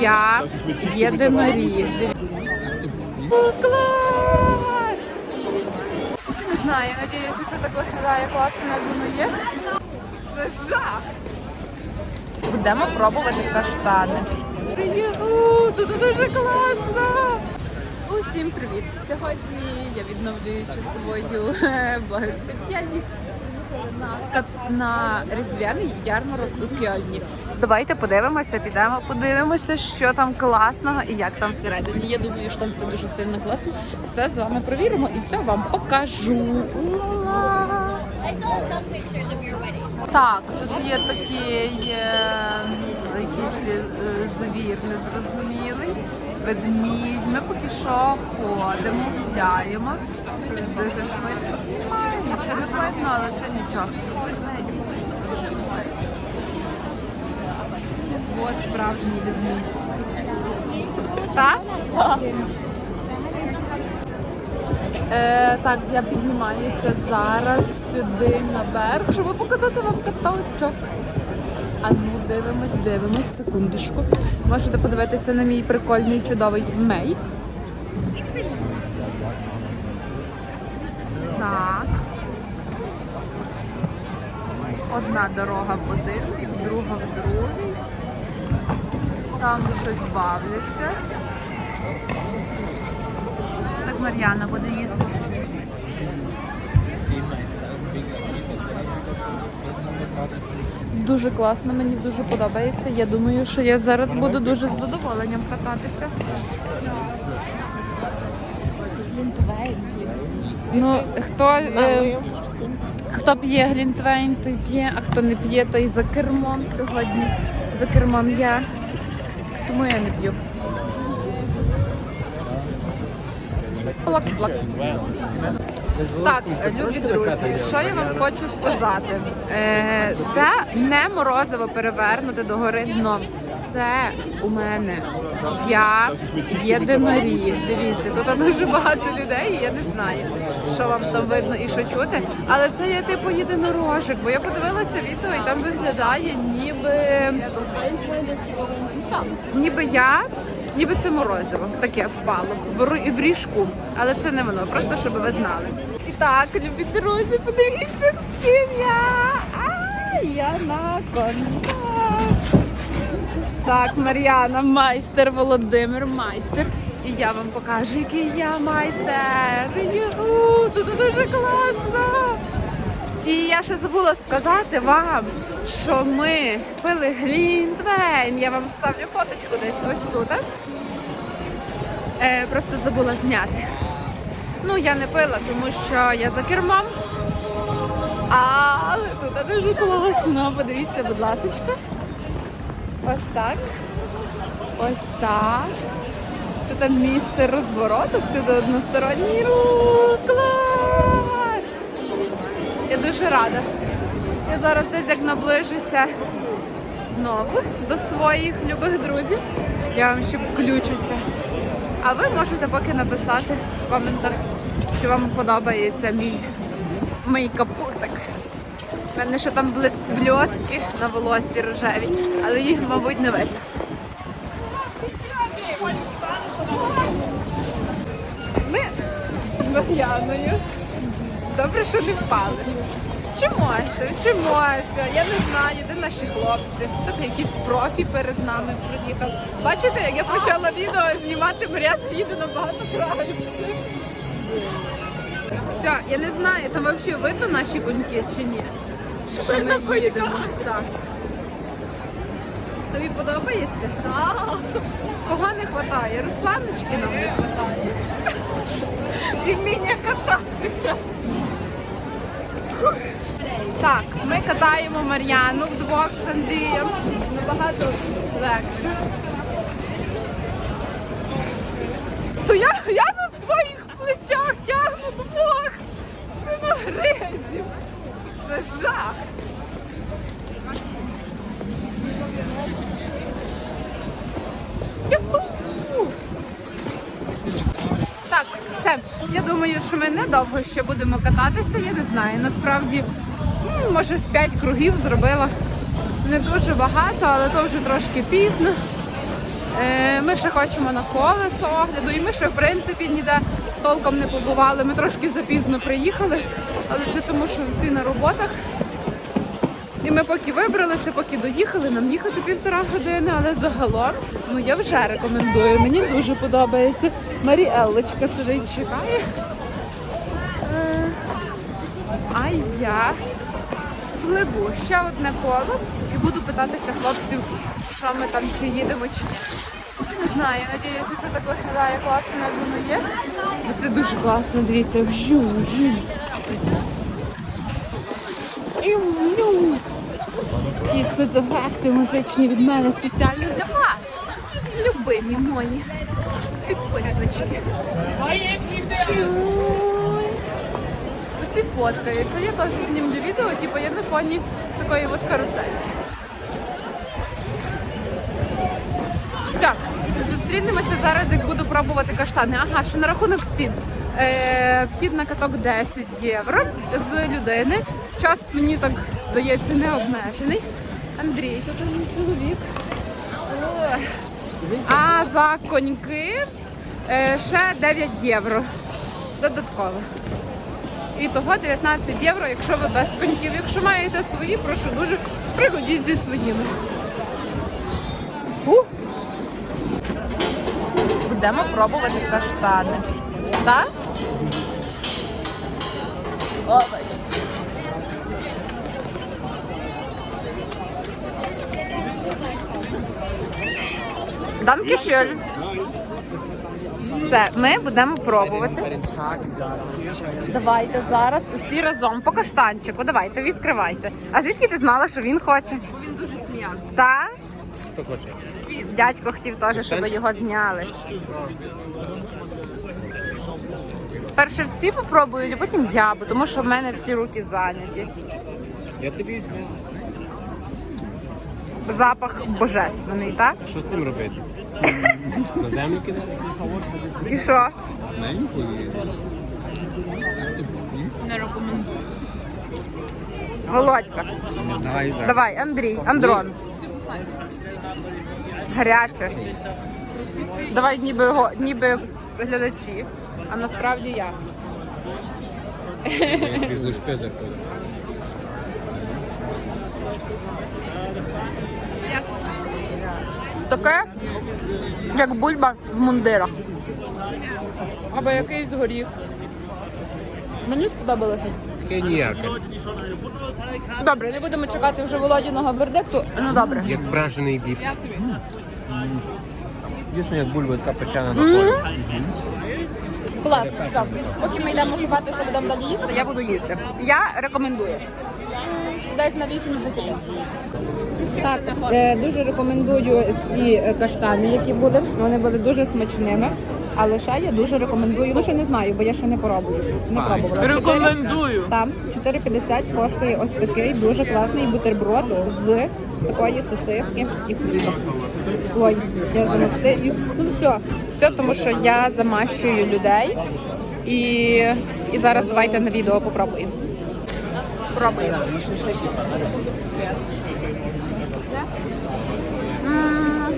Я єдиноріг. Клас! Не знаю, надіюся, це так виглядає класно, як воно є. Це жах! Будемо пробувати каштани. Тут дуже класно! Усім привіт! Сьогодні я відновлюючи свою е, блогерську діяльність на, різдвяний ярмарок у Кьольні. Давайте подивимося, підемо, подивимося, що там класного і як там всередині. Я думаю, що там все дуже сильно класно. Все з вами провіримо і все вам покажу. Так, тут є такий якийсь е, звір незрозумілий. Ведмідь. Ми поки що ходимо, гуляємо. Дуже швидко. Нічого не видно, але це нічого. От справжній ведмідь. Так? Е, так, я піднімаюся зараз сюди наверх, щоб показати вам каточок. А ну, дивимось, дивимось, секундочку. Можете подивитися на мій прикольний чудовий мейк. Так. Одна дорога в один бік, друга в другий. Там щось бавляться. Так Мар'яна буде їсти. Дуже класно, мені дуже подобається. Я думаю, що я зараз буду дуже з задоволенням кататися. Ну, хто, е, хто п'є глінтвейн, той п'є, а хто не п'є, той за кермом сьогодні. За кермом я. Тому я не п'ю. Плак-плак. Так, любі друзі, що я вам хочу сказати? Е, це не морозиво перевернути до гори дно. Це у мене я єдиноріг. Дивіться, тут дуже багато людей, і я не знаю, що вам там видно і що чути. Але це є типу єдинорожик, бо я подивилася відео і там виглядає ніби, ніби я. Ніби це морозиво, таке впало в ріжку, але це не воно, просто щоб ви знали. І так, любі друзі, подивіться, з ким я. А, я на конах. Так, Мар'яна, майстер, Володимир, майстер. І я вам покажу, який я майстер. Юху, тут дуже класно. І я ще забула сказати вам, що ми пили глінтвейн. Я вам вставлю фоточку десь ось тут. Е, просто забула зняти. Ну, я не пила, тому що я за кермом. Але тут дуже класно. Подивіться, будь ласка. Ось так. Ось так. Тут місце розвороту, всюди односторонній рух. Клас! Я дуже рада. Я зараз десь як наближуся знову до своїх любих друзів. Я вам ще включуся. А ви можете поки написати в коментах, що вам подобається мій мейкапусик. У мене ще там бльостки на волосі рожеві, але їх, мабуть, не видно. Ми з Мар'яною. Добре, що не впали. Вчимося, вчимося. Я не знаю, де наші хлопці. Тут якийсь профі перед нами проїхав. Бачите, як я почала відео знімати, Мар'яна їде набагато краще. Все, я не знаю, там взагалі видно наші коньки чи ні? Що ми їдемо. Так. Тобі подобається? Так. Кого не вистачає? Русланочки нам не вистачає. І вміння кататися. Так, ми катаємо Мар'яну вдвох з Андрієм. Набагато легше. То я, я на своїх плечах тягну двох спиногризів. Це жах. Так, все. Я думаю, що ми недовго ще будемо кататися. Я не знаю. Насправді, може, з 5 кругів зробила. Не дуже багато, але то вже трошки пізно. ми ще хочемо на колесо огляду, і ми ще в принципі ніде толком не побували. Ми трошки запізно приїхали, але це тому, що всі на роботах. І ми поки вибралися, поки доїхали, нам їхати півтора години, але загалом ну я вже рекомендую. Мені дуже подобається. Маріеллочка сидить, чекає. Е, А я пливу ще одне коло і буду питатися хлопців, що ми там чи їдемо, чи ні. Не знаю, надіюся, це так виглядає класно, як воно є. Це дуже класно, дивіться. Вжу, вжу. І спецефекти музичні від мене спеціально для вас. Любимі мої підписнички. Усі фоткаються. Я теж знімлю відео, типу я на фоні такої от карусельки. Все, зустрінемося зараз, як буду пробувати каштани. Ага, ще на рахунок цін. Е, вхід на каток 10 євро з людини. Час мені так здається не обмежений. Андрій, тут чоловік. А за коньки е, ще 9 євро. Додатково. І того 19 євро, якщо ви без коньків. Якщо маєте свої, прошу дуже пригодіть зі своїми. Ух. Будемо пробувати каштани. Так? Овоч. Данкішель. Все, ми будемо пробувати. Давайте зараз усі разом по каштанчику. Давайте, відкривайте. А звідки ти знала, що він хоче? Бо він дуже сміявся. Так? Хто хоче? Дядько хотів теж, щоб його зняли. Перше всі попробують, а потім я, бо тому що в мене всі руки зайняті. Я тобі все. Запах божественний, так? Що з тим робити? На землю кидати? І що? Не рекомендую. Володька. Давай Андрій, Андрон. Гаряче. Давай ніби, го- ніби глядачі, а насправді я. Ти. Таке, як бульба в мундирах. Або якийсь горіх. Мені сподобалося. Таке ніяке. Добре, не будемо чекати вже Володіного вердикту. Ну добре. Як бражений біф. Дійсно, як бульба така печена на полі. Класно, все. Поки ми йдемо шукати, що будемо далі їсти, я буду їсти. Я рекомендую. Десь на 8 з 10. Так, е, дуже рекомендую ці е, каштани, які були. Вони були дуже смачними. Але ще я дуже рекомендую. Ну ще не знаю, бо я ще не пробую. Не пробувала. Рекомендую. Там 4,50 коштує ось такий дуже класний бутерброд з такої сосиски і хліба. Ой, я замастив. Ну все, все, тому що я замащую людей. І, і зараз давайте на відео попробуємо. Пробуємо. М,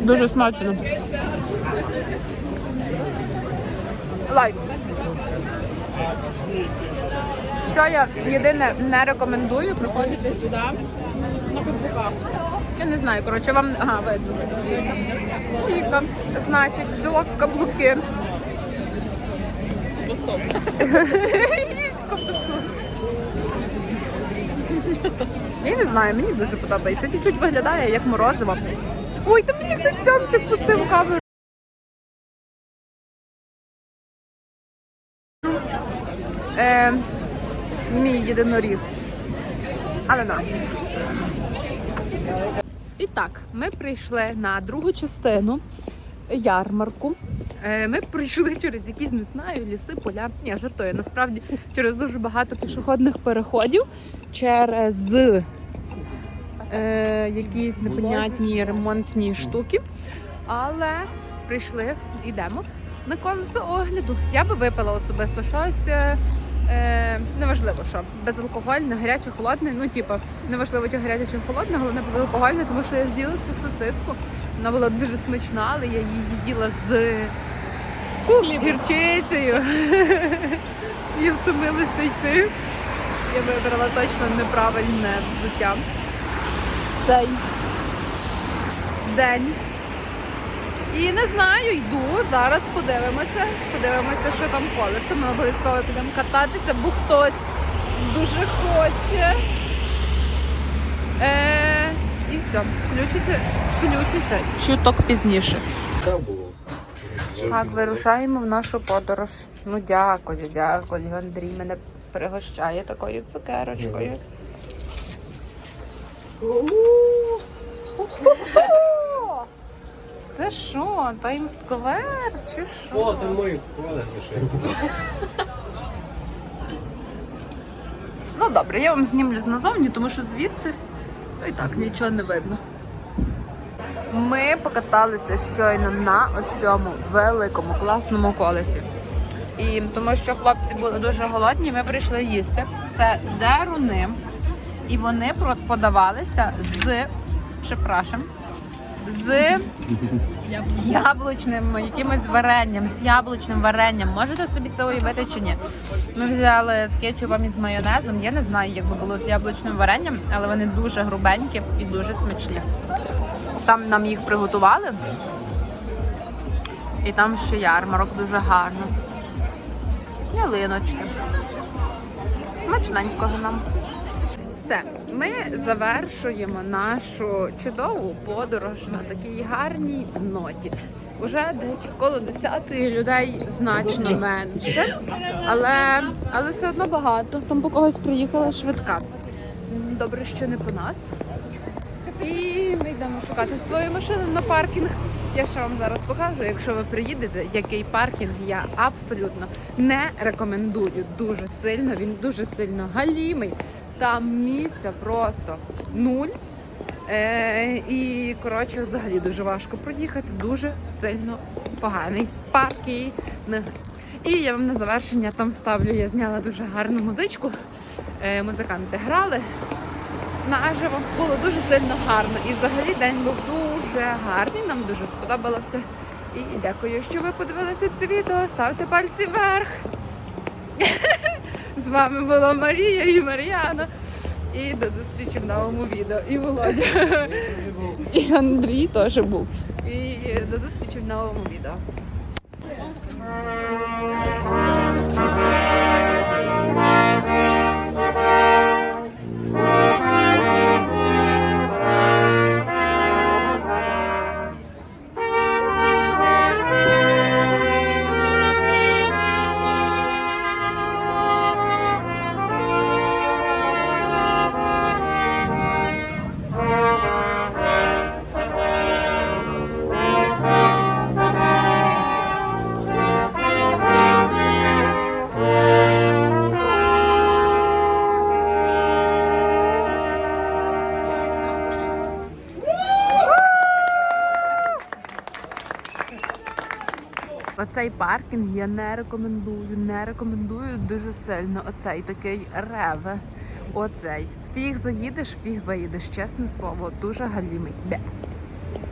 Дуже смачно. Лайк. Що я єдине не рекомендую приходити сюди на каблуках. Я не знаю, коротше, вам ага, видно. Чіка, значить, взяла каблуки. Їсть ковбасу. Я не знаю, мені дуже подобається. Чуть-чуть виглядає як морозиво. Ой, там мені хтось цьомчик пустив камеру. Е, мій єдиноріг. Але норм. І так, ми прийшли на другу частину ярмарку. Е, Ми пройшли через якісь, не знаю, ліси, поля. Ні, жартую, насправді через дуже багато пішохідних переходів, через е, якісь непонятні ремонтні штуки. Але прийшли, йдемо на колесо огляду. Я би випила особисто щось е, неважливо, що безалкогольне, гаряче, холодне. Ну, типу, неважливо, чи гаряче, чи холодне, головне безалкогольне, тому що я з'їла цю сосиску. Вона була дуже смачна, але я її їла з гірчицею. І втомилася йти. Я вибрала точно неправильне взуття. Цей день. І не знаю, йду. Зараз подивимося. Подивимося, що там колесо. Ми обов'язково підемо кататися, бо хтось дуже хоче. Е, і все, включиться, включиться чуток пізніше. Так, вирушаємо в нашу подорож. Ну дякую, дякую. Андрій мене пригощає такою цукерочкою. Це що, Таймсквер чи що? О, там мої колеса ще. Ну добре, я вам знімлю назовні, тому що звідси ну, і так нічого не видно. Ми покаталися щойно на цьому великому класному колесі. І тому що хлопці були дуже голодні, ми прийшли їсти. Це деруни. І вони подавалися з припрашем, з яблучним якимось варенням, з яблучним варенням. Можете собі це уявити чи ні? Ми взяли з кетчупом і з майонезом. Я не знаю, як би було з яблучним варенням, але вони дуже грубенькі і дуже смачні. Там нам їх приготували. І там ще ярмарок дуже гарно. Ялиночки. Смачненького нам. Все, ми завершуємо нашу чудову подорож на такій гарній ноті. Уже десь коло десятої людей значно менше, але, але все одно багато. Там по когось приїхала швидка. Добре, що не по нас. І ми йдемо шукати свою машину на паркінг. Я ще вам зараз покажу, якщо ви приїдете, який паркінг я абсолютно не рекомендую дуже сильно. Він дуже сильно галімий. Там місця просто нуль. Е, і коротше, взагалі дуже важко проїхати. Дуже сильно поганий паркінг. І я вам на завершення там ставлю. Я зняла дуже гарну музичку. Е, музиканти грали наживо. Було дуже сильно гарно. І взагалі день був дуже гарний. Нам дуже сподобалося. І дякую, що ви подивилися це відео. Ставте пальці вверх. Вами була Марія і Мар'яна. І до зустрічі в новому відео. І Володя. І Андрій теж був. І до зустрічі в новому відео. Оцей паркінг я не рекомендую, не рекомендую дуже сильно. Оцей такий реве. Оцей. Фіг заїдеш, фіг виїдеш, чесне слово, дуже галімий.